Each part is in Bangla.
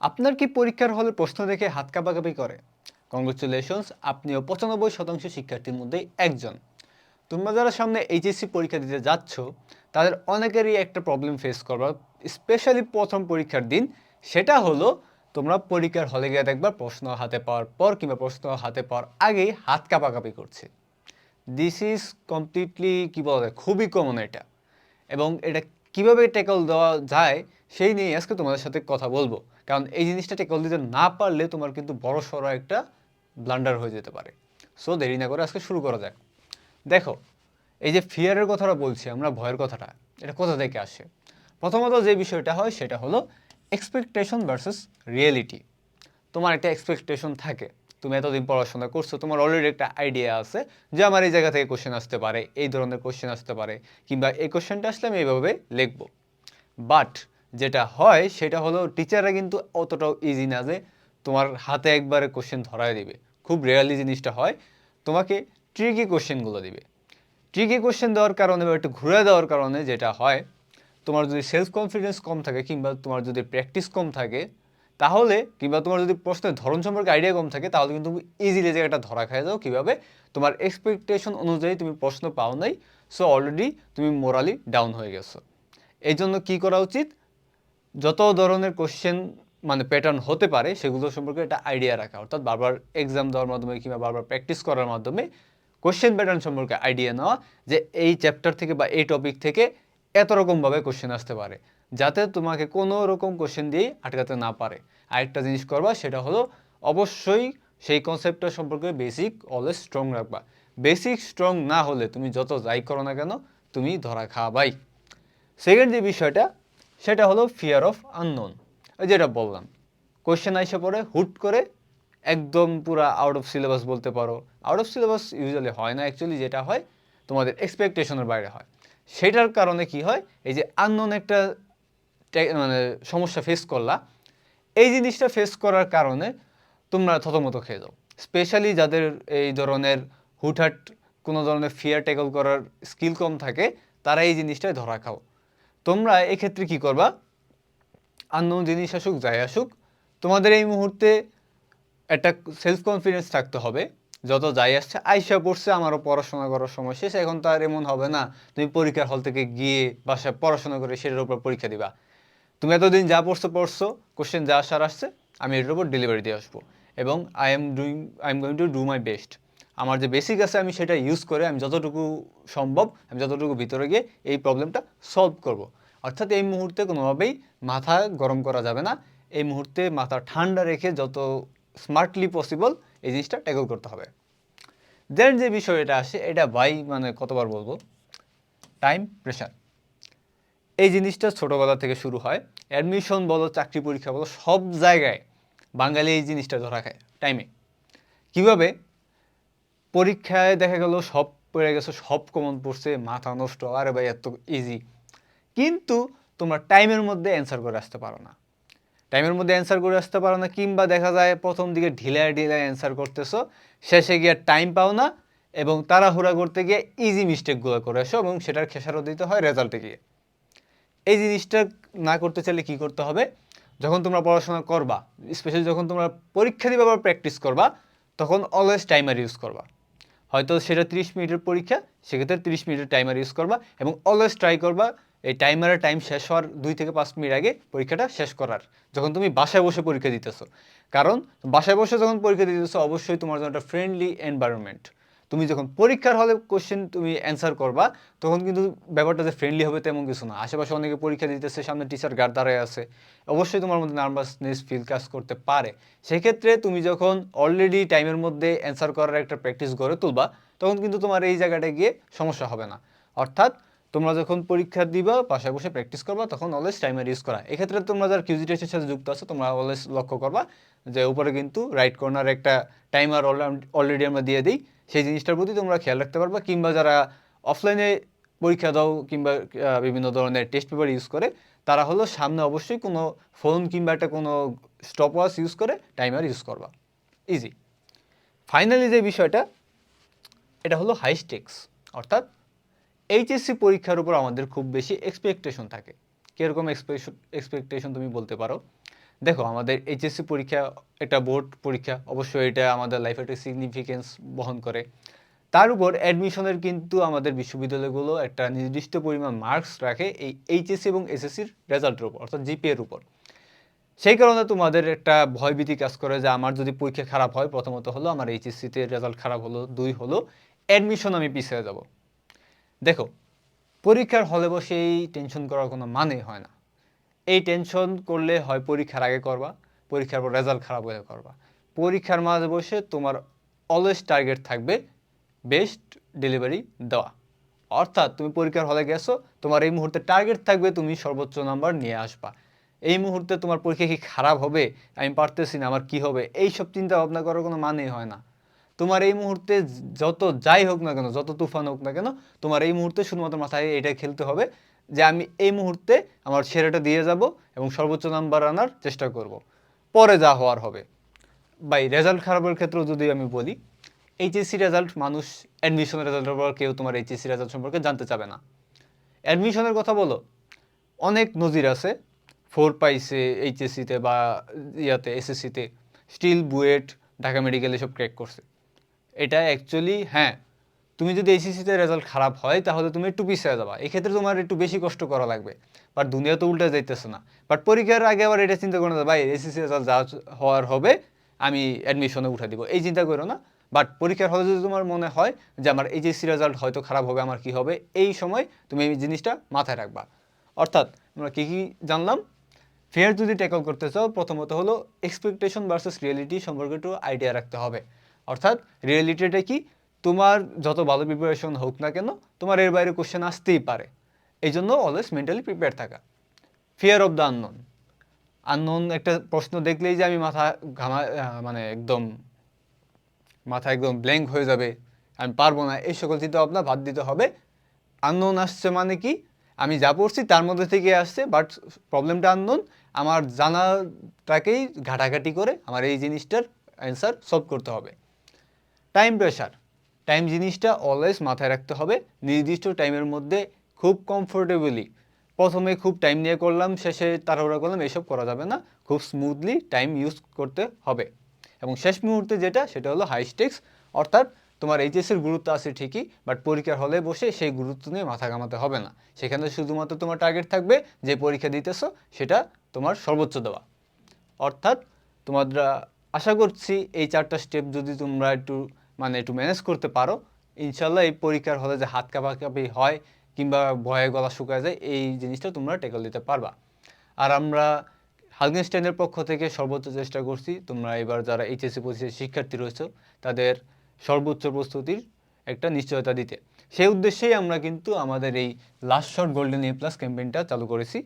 আপনার কি পরীক্ষার হলে প্রশ্ন দেখে হাত কাঁপাকাঁপি করে? কংগ্রেচুলেশনস আপনিও পঁচানব্বই শতাংশ শিক্ষার্থীর মধ্যেই একজন। তোমরা যারা সামনে এইচএসসি পরীক্ষা দিতে যাচ্ছ, তাদের অনেকেরই একটা প্রবলেম ফেস করবার স্পেশালি প্রথম পরীক্ষার দিন, সেটা হলো তোমরা পরীক্ষার হলে গিয়ে দেখবা প্রশ্ন হাতে পাওয়ার পর কিংবা প্রশ্ন হাতে পাওয়ার আগেই হাত কাঁপাকাঁপি করছে। দিস ইজ কমপ্লিটলি কী বলা যায় খুবই কমন এটা। এবং এটা কীভাবে ট্যাকল দেওয়া যায় সেই নিয়ে আজকে তোমাদের সাথে কথা বলব। কারণ এই জিনিসটা ট্যাকল দিতে না পারলে তোমার কিন্তু বড় সড়ো একটা ব্লান্ডার হয়ে যেতে পারে। সো দেরি না করে আজকে শুরু করা যাক। দেখো, এই যে ফিয়ারের কথাটা বলছি আমরা, ভয়ের কথাটা, এটা কোথা থেকে আসে? প্রথমত যে বিষয়টা হয় সেটা হলো এক্সপেকটেশন ভার্সেস রিয়েলিটি তোমার একটা এক্সপেকটেশন থাকে। তুমি এতদিন পড়াশোনা করছ, তোমার অলরেডি একটা আইডিয়া আছে যে আমার এই জায়গা থেকে কোশ্চেন আসতে পারে, এই ধরনের কোশ্চেন আসতে পারে, কিংবা এই কোশ্চেনটা আসলে আমি এইভাবে লিখব। বাট যেটা হয়, সেটা হলো টিচাররা কিন্তু অতটাও ইজি না যে তোমার হাতে একবারে কোশ্চেন ধরায় দিবে। খুব রেয়ারলি জিনিসটা হয়, তোমাকে ট্রিকি কোশ্চেনগুলো দিবে। ট্রিকি কোশ্চেন দেওয়ার কারণে বা একটু ঘুরে দেওয়ার কারণে যেটা হয়, তোমার যদি সেলফ কনফিডেন্স কম থাকে কিংবা তোমার যদি প্র্যাকটিস কম থাকে, তাহলে কিংবা তোমার যদি প্রশ্নের ধরন সম্পর্কে আইডিয়া কম থাকে, তাহলে কিন্তু তুমি ইজিলি জায়গাটা ধরা খাই যাও কীভাবে তোমার এক্সপেকটেশন অনুযায়ী তুমি প্রশ্ন পাও নাই সো অলরেডি তুমি মোরালি ডাউন হয়ে গেছো। এই জন্য কী করা উচিত? যত ধরনের কোশ্চেন মানে প্যাটার্ন হতে পারে, সেগুলো সম্পর্কে একটা আইডিয়া রাখা। অর্থাৎ বারবার এক্সাম দেওয়ার মাধ্যমে কিংবা বারবার প্র্যাকটিস করার মাধ্যমে কোশ্চেন প্যাটার্ন সম্পর্কে আইডিয়া নেওয়া যে এই চ্যাপ্টার থেকে বা এই টপিক থেকে এত রকমভাবে কোশ্চেন আসতে পারে, যাতে তোমাকে কোনো রকম কোশ্চেন দিয়েই আটকাতে না পারে। আরেকটা জিনিস করবা, সেটা হলো অবশ্যই সেই কনসেপ্টটা সম্পর্কে বেসিক অলওয়েজ স্ট্রং রাখবা। বেসিক স্ট্রং না হলে তুমি যত যাই করো না কেন, তুমি ধরা খাবাই সেকেন্ড যে বিষয়টা সেটা হলো ফিয়ার অফ আননোন যেটা বললাম কোশ্চেন আইসে পড়ে, হুট করে একদম পুরা আউট অফ সিলেবাস বলতে পারো। আউট অফ সিলেবাস ইউজুয়ালি হয় না অ্যাকচুয়ালি যেটা হয় তোমাদের এক্সপেকটেশনের বাইরে হয়। সেটার কারণে কি হয়? এই যে আননোন একটা মানে সমস্যা ফেস করলা, এই জিনিসটা ফেস করার কারণে তোমরা থতমত খেয়ে যাও। স্পেশালি যাদের এই ধরনের হুটহাট কোনো ধরনের ফিয়ার ট্যাকল করার স্কিল কম থাকে, তারা এই জিনিসটায় ধরা খাও। তোমরা এক্ষেত্রে কি করবা? আননোন জিনিস আসুক যাই আসুক, তোমাদের এই মুহূর্তে একটা সেলফ কনফিডেন্স থাকতে হবে। যত যাই আসছে, আইসা পড়ছে আমারও পড়াশোনা করার সময় শেষ, এখন তো আর এমন হবে না, তুমি পরীক্ষার হল থেকে গিয়ে বাসায় পড়াশোনা করে সেটার উপর পরীক্ষা দিবা। তুমি এতদিন যা পড়ছো পড়ছো কোশ্চেন যা আসার আসছে, আমি এটার উপর ডেলিভারি দিয়ে আসব। এবং I am doing I am going to do my best আমার যে বেসিক আছে, আমি সেটা ইউজ করে, আমি যতটুকু সম্ভব, আমি যতটুকু ভিতরে গিয়ে এই প্রবলেমটা সলভ করব। অর্থাৎ এই মুহূর্তে কোনোভাবেই মাথা গরম করা যাবে না। এই মুহূর্তে মাথা ঠান্ডা রেখে যত স্মার্টলি পসিবল এই জিনিসটা ট্যাকল করতে হবে। দেন যে বিষয় এটা আসে, এটা বাই মানে কতবার বলব? টাইম প্রেশার এই জিনিসটা ছোটোবেলা থেকে শুরু হয়। অ্যাডমিশন বলো, চাকরি পরীক্ষা বলো, সব জায়গায় বাঙালি এই জিনিসটা ধরা খায় টাইমে কীভাবে? পরীক্ষায় দেখা গেল সব পড়ে গেছে, সব কমন পড়ছে, মাথা নষ্ট, আরে ভাই এত ইজি কিন্তু তোমরা টাইমের মধ্যে অ্যান্সার করে আসতে পারো না। টাইমের মধ্যে অ্যান্সার করে আসতে পারো না, কিংবা দেখা যায় প্রথম দিকে ঢিলায় ঢিলায় অ্যান্সার করতেছো, শেষে গিয়ে টাইম পাও না, এবং তাড়াহুড়া করতে গিয়ে ইজি মিস্টেকগুলো করে আসো, এবং সেটার খেসারত দিতে হয় রেজাল্টে গিয়ে। এই জিনিসটা না করতে চাইলে কি করতে হবে? যখন তোমরা পড়াশোনা করবা স্পেশালি যখন তোমরা পরীক্ষা দিবা বা প্র্যাকটিস করবা, তখন অলওয়েজ টাইমার ইউজ করবা। হয়তো সেটা তিরিশ মিনিটের পরীক্ষা, সেক্ষেত্রে তিরিশ মিনিটের টাইমার ইউজ করবা, এবং অলওয়েজ ট্রাই করবা এই টাইমারের টাইম শেষ হওয়ার দুই থেকে পাঁচ মিনিট আগে পরীক্ষাটা শেষ করার, যখন তুমি বাসায় বসে পরীক্ষা দিতেছো। কারণ বাসায় বসে যখন পরীক্ষা দিতেছো, অবশ্যই তোমার জন্য একটা ফ্রেন্ডলি এনভায়রনমেন্ট তুমি যখন পরীক্ষার হলে কোশ্চেন তুমি অ্যান্সার করবা, তখন কিন্তু ব্যাপারটা যে ফ্রেন্ডলি হবে তেমন কিছু না। আশেপাশে অনেকে পরীক্ষা দিতেছে, সামনে টিচার গার্ড দাঁড়ায় আছে। অবশ্যই তোমার মধ্যে নার্ভাসনেস ফিল কাজ করতে পারে। সেক্ষেত্রে তুমি যখন অলরেডি টাইমের মধ্যে অ্যান্সার করার একটা প্র্যাকটিস গড়ে তুলবা, তখন কিন্তু তোমার এই জায়গাটায় গিয়ে সমস্যা হবে না। অর্থাৎ তোমরা যখন পরীক্ষা দিবা, বাসায় বসে প্র্যাকটিস করবা, তখন অলওয়েজ টাইমার ইউজ করা। এক্ষেত্রে তোমরা যারা কিউজি সাথে যুক্ত আছো, তোমরা অলওয়েজ লক্ষ্য করবা যে উপরে কিন্তু রাইট কর্নার একটা টাইমার অলরেডি আমরা দিয়ে দিই। সেই জিনিসটার প্রতি তোমরা খেয়াল রাখতে পারবা, কিংবা যারা অফলাইনে পরীক্ষা দাও, কিংবা বিভিন্ন ধরনের টেস্ট পেপার ইউজ করে, তারা হলো সামনে অবশ্যই কোনো ফোন কিংবা একটা কোনো স্টপ ওয়াচ ইউজ করে টাইমার ইউজ করবা। ইজি ফাইনালি যে বিষয়টা, এটা হলো হাই স্টেক্স অর্থাৎ এইচএসসি পরীক্ষার উপর আমাদের খুব বেশি এক্সপেকটেশন থাকে। কীরকম এক্সপেকটেশন তুমি বলতে পারো? দেখো, আমাদের এইচএসসি পরীক্ষা একটা বোর্ড পরীক্ষা, অবশ্যই এটা আমাদের লাইফে একটা সিগনিফিকেন্স বহন করে। তার উপর অ্যাডমিশনের কিন্তু আমাদের বিশ্ববিদ্যালয়গুলো একটা নির্দিষ্ট পরিমাণ মার্কস রাখে এই এইচএসসি এবং এসএসসির রেজাল্টের উপর, অর্থাৎ জিপিএর উপর। সেই কারণে তোমাদের একটা ভয়ভীতি কাজ করে যে আমার যদি পরীক্ষা খারাপ হয়, প্রথমত হলো আমার এইচএসসিতে রেজাল্ট খারাপ হলো, দুই হলো অ্যাডমিশন আমি পিছিয়ে যাব। দেখো, পরীক্ষার হলে বসে এই টেনশন করার কোনো মানে হয় না। এই টেনশন করলে হয় পরীক্ষার আগে করবা, পরীক্ষার পর রেজাল্ট খারাপ হয়ে করবা। পরীক্ষার মাঝে বসে তোমার অলওয়েজ টার্গেট থাকবে বেস্ট ডেলিভারি দেওয়া। অর্থাৎ তুমি পরীক্ষার হলে গেছো, তোমার এই মুহূর্তে টার্গেট থাকবে তুমি সর্বোচ্চ নাম্বার নিয়ে আসবা। এই মুহূর্তে তোমার পরীক্ষা কি খারাপ হবে? আমি পারতেছি না, আমার কি হবে? এই সব চিন্তা ভাবনা করার কোনো মানেই হয় না। তোমার এই মুহূর্তে যত যাই হোক না কেন, যত তুফান হোক না কেন, তোমার এই মুহূর্তে শুধুমাত্র মাথায় এটা খেলতে হবে যে আমি এই মুহূর্তে আমার সেরাটা দিয়ে যাব এবং সর্বোচ্চ নাম্বার আনার চেষ্টা করব। পরে যা হওয়ার হবে। বাই রেজাল্ট খারাপের ক্ষেত্রেও যদি আমি বলি এইচএসসি রেজাল্ট মানুষ অ্যাডমিশনের রেজাল্টের পর কেউ তোমার এইচএসসি রেজাল্ট সম্পর্কে জানতে চাবে না। অ্যাডমিশনের কথা বলো, অনেক নজির আছে ফোর পাইছে এইচএসসিতে বা ইয়াতে এসএসসিতে স্টিল বুয়েট, ঢাকা মেডিকেল এসব ক্র্যাক করছে। এটা অ্যাকচুয়ালি হ্যাঁ তুমি যদি এসিসিতে রেজাল্ট খারাপ হয়, তাহলে তুমি একটু পিছিয়ে যাবা। এক্ষেত্রে তোমার একটু বেশি কষ্ট করা লাগবে। বাট দুনিয়া তো উল্টে যাইতেছে না। বাট পরীক্ষার আগে আবার এটা চিন্তা করো না ভাই এসএসসি রেজাল্ট যা হওয়ার হবে, আমি অ্যাডমিশনে উঠে দিব। এই চিন্তা করো না। বাট পরীক্ষার হলে যদি তোমার মনে হয় যে, আমার এইচএসসি রেজাল্ট হয়তো খারাপ হবে, আমার কি হবে? এই সময় তুমি এই জিনিসটা মাথায় রাখবা। অর্থাৎ আমরা কী কী জানলাম? ফেয়ার যদি ট্যাকল করতে চাও, প্রথমত হলো এক্সপেকটেশন ভার্সেস রিয়েলিটি সম্পর্কে একটু আইডিয়া রাখতে হবে। অর্থাৎ রিয়েলিটিটা কি? তোমার যত ভালো প্রিপারেশন হোক না কেন, তোমার এর বাইরে কোশ্চেন আসতেই পারে। এই জন্য অলওয়েজ মেন্টালি প্রিপেয়ার থাকা। Fear of the unknown unknown একটা প্রশ্ন দেখলেই যে আমি মাথা ঘামা মানে একদম, মাথা একদম ব্ল্যাঙ্ক হয়ে যাবে, আমি পারব না, এই সকল চিন্তা ভাবনা বাদ দিতে হবে। আননোন আসছে মানে কি? আমি যা পড়ছি তার মধ্যে থেকে আসছে বাট প্রবলেমটা আননোন আমার জানাটাকেই ঘাটাঘাটি করে আমার এই জিনিসটার অ্যান্সার সলভ করতে হবে। টাইম প্রেশার টাইম জিনিসটা অলওয়েজ মাথায় রাখতে হবে। নির্দিষ্ট টাইমের মধ্যে খুব কমফোর্টেবলি প্রথমে খুব টাইম নিয়ে করলাম, শেষে তাড়াহুড়া করলাম, এসব করা যাবে না। খুব স্মুথলি টাইম ইউজ করতে হবে। এবং শেষ মুহূর্তে যেটা, সেটা হলো হাই স্টেক্স অর্থাৎ তোমার এইচএসের গুরুত্ব আছে ঠিকই বাট পরীক্ষার হলে বসে সেই গুরুত্ব নিয়ে মাথা ঘামাতে হবে না। সেখানে শুধুমাত্র তোমার টার্গেট থাকবে, যে পরীক্ষা দিতেছো, সেটা তোমার সর্বোচ্চ দেওয়া। অর্থাৎ তোমরা আশা করছি এই চারটা স্টেপ যদি তোমরা একটু মানে একটু ম্যানেজ করতে পারো, ইনশাল্লাহ এই পরীক্ষার হলে যে হাত কাঁপাকাঁপি হয় কিংবা ভয়ে গলা শুকায় যায়, এই জিনিসটা তোমরা টেকল দিতে পারবা। আর আমরা হালগেনস্টাইনের পক্ষ থেকে সর্বোচ্চ চেষ্টা করছি, তোমরা এবার যারা এইচএসসি পরিষদের শিক্ষার্থী রয়েছে, তাদের সর্বোচ্চ প্রস্তুতির একটা নিশ্চয়তা দিতে। সেই উদ্দেশ্যেই আমরা কিন্তু আমাদের এই last shot golden A plus ক্যাম্পেইনটা চালু করেছি,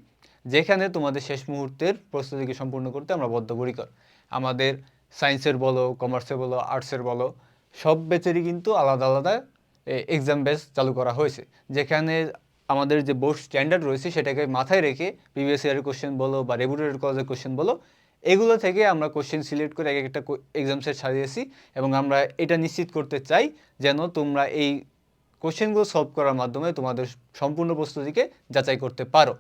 যেখানে তোমাদের শেষ মুহূর্তের প্রস্তুতিকে সম্পূর্ণ করতে আমরা বদ্ধপরিকর। আমাদের সায়েন্সের বলো কমার্সের বলো আর্টসের বলো, সব ব্যাচেরই কিন্তু আলাদা আলাদা এক্সাম বেস চালু করা হয়েছে। যেখানে আমাদের যে বোর্ড স্ট্যান্ডার্ড রয়েছে, সেটাকে মাথায় রেখে প্রিভিয়াস ইয়ারের কোশ্চেন বলো বা রেপুটেড কলেজের কোশ্চেন বলো, এগুলো থেকে আমরা কোশ্চেন সিলেক্ট করে এক একটা এক্সাম সেট সাজিয়েছি এবং আমরা এটা নিশ্চিত করতে চাই যেন তোমরা এই কোশ্চেনগুলো সলভ করার মাধ্যমে তোমাদের সম্পূর্ণ প্রস্তুতিকে যাচাই করতে পারো।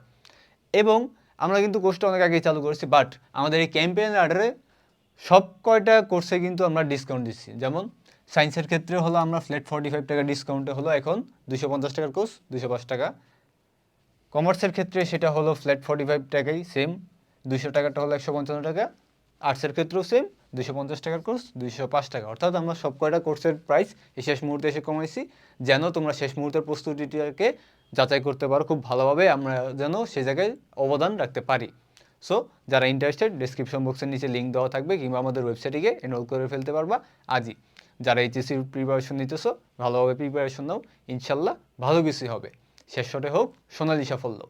এবং আমরা কিন্তু কোর্সটা অনেক আগেই চালু করেছি বাট আমাদের এই ক্যাম্পেইন আর্ডারে সব কয়টা কোর্সে কিন্তু আমরা ডিসকাউন্ট দিচ্ছি। যেমন সায়েন্সের ক্ষেত্রে হলো আমরা ফ্ল্যাট ফর্টি ফাইভ টাকা ডিসকাউন্টে হলো এখন দুশো পঞ্চাশ টাকার কোর্স দুশো পাঁচ টাকা। কমার্সের ক্ষেত্রে সেটা হলো ফ্ল্যাট ফর্টি ফাইভ টাকাই সেম দুশো টাকাটা হলো একশো পঞ্চান্ন টাকা। আর্টসের ক্ষেত্রেও সেম দুশো পঞ্চাশ টাকার কোর্স দুইশো পাঁচ টাকা। অর্থাৎ আমরা সব কয়টা কোর্সের প্রাইস এই শেষ মুহূর্তে এসে কমাইছি, যেন তোমরা শেষ মুহূর্তের প্রস্তুতিটাকে যাচাই করতে পারো খুব ভালোভাবে, আমরা যেন সে জায়গায় অবদান রাখতে পারি। সো যারা ইন্টারেস্টেড ডিসক্রিপশন বক্সের নিচে লিঙ্ক দেওয়া থাকবে কিংবা আমাদের ওয়েবসাইটে গিয়ে এনরোল করে ফেলতে পারবা আজই। যারা এইচএসসির প্রিপারেশন নিতেছো, ভালোভাবে প্রিপারেশন নাও, ইনশাল্লাহ ভালো কিছুই হবে। শেষ শটে হোক, সোনালি সাফল্য।